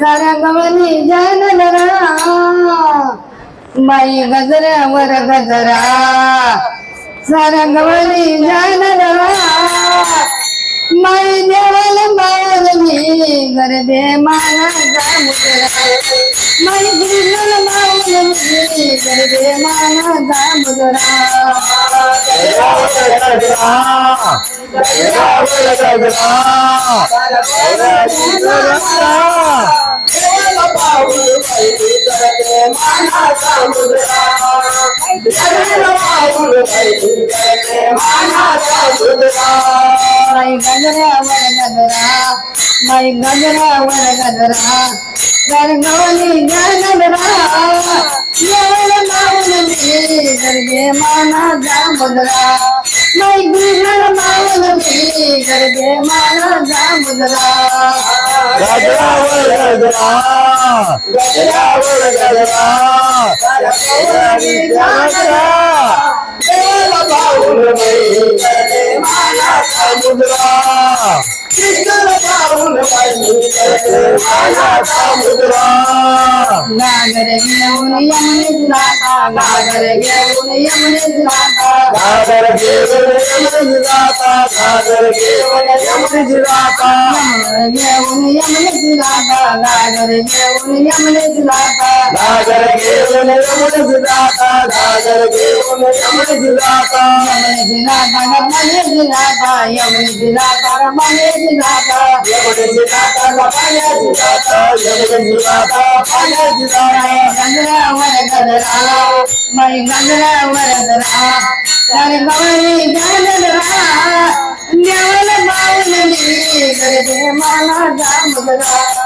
साऱ्या गवळणी जनरा बाई गजऱ्यावर गजरा. साऱ्या गवळणी जनरा माई देवाला मावल मी गरदे मानाचा मुद्रा माई कृष्णाला मावल मी गरदे मानाचा मुद्रा माई गजऱ्यावर गजरा माई गजऱ्यावर गजरा गरगवली गजरा येवल मावल मी गरगे मानाचा मुद्रा माई कृष्ण मावल मी गरगे मानाचा मुद्रा गागर माला का मुद्रा कृष्ण बाबुल माला का मुद्रा नागर गेवन यमुने जुलाता नागर गेवन यमुने जुलाता नागर राहता गमनेच राहता यमुनेच जाता का पाण्याची जाता यमुनेच जाता पाण्याची जाता गजरावर गजरा माई गजरावर गजरा तर गवळी गजरा देवल माऊल मी गरजे माना जामुद्रा माई कृष्णाला माऊल मी गरजे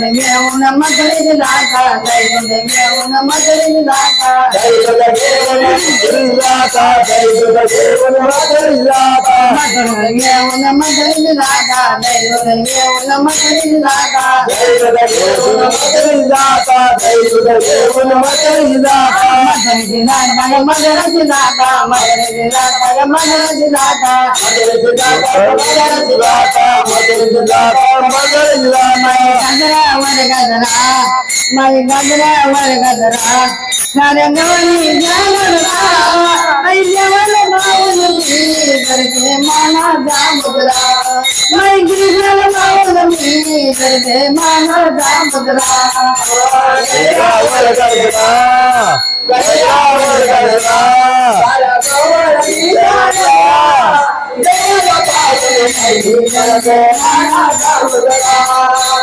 గుండె మేము నమ్మ తల్లి దాక జై గుండె మేము నమ్మ తల్లి దాక జై గుండె మేము దాక జై గుండె మేము దాక మేము నమ్మ తల్లి దాక జై గుండె మేము నమ్మ తల్లి దాక गजरावर गजरा माई गजरावर गजरा साऱ्या गवळी गजरा आई देवल माऊल करते माना जामुद्रा माई कृष्णाला माऊल करते माना जामुद्रा गजरावर गजरा गजरावर गजरा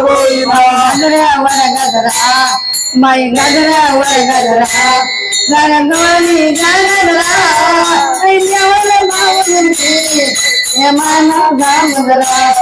वळीला गजऱ्यावर गजरा माई गजऱ्यावर गजरा गरगवली गजरा देवल माऊल हे माना जामुद्रा